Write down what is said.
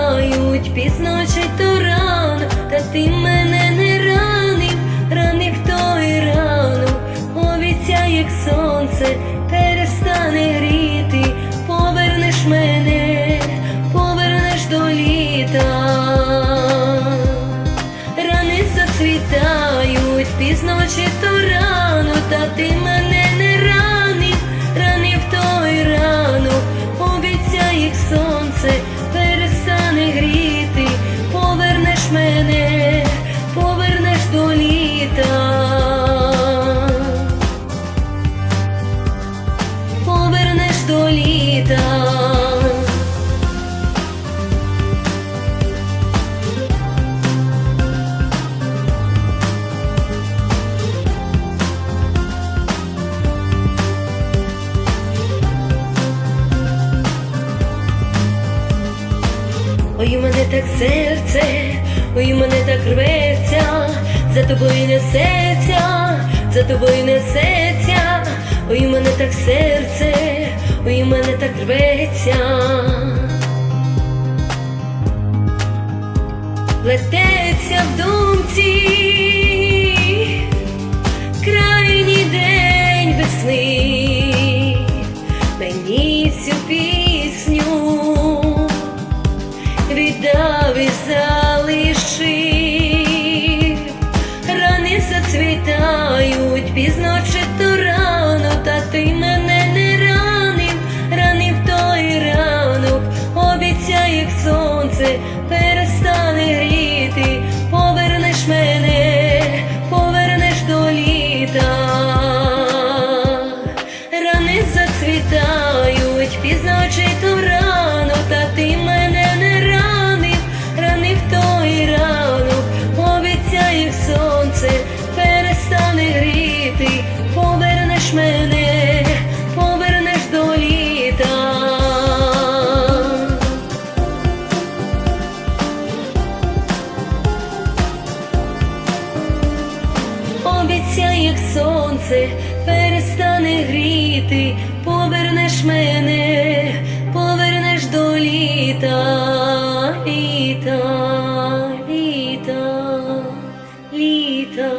зацвітають пізно то рано, та ти мене не ранив, ранив той ранок, обіцяй, як сонце, перестане гріти, повернеш мене, повернеш до літа. Рани зацвітають пізно чи то рано, та ти мене до літа. Ой, у мене так серце, ой, у мене так рветься, за тобою несеться, за тобою несеться, ой, у мене так серце, у мене так рветься. Плететься в думці крайній день весни, мені цю пісню віддав і залишив. Рани зацвітають пізно пізно чи то рано, та ти мене не ранив, ранив той ранок, обіцяє сонце, перестане гріти, повернеш мене, Як сонце перестане гріти, повернеш мене, повернеш до літа, літа, літа, літа.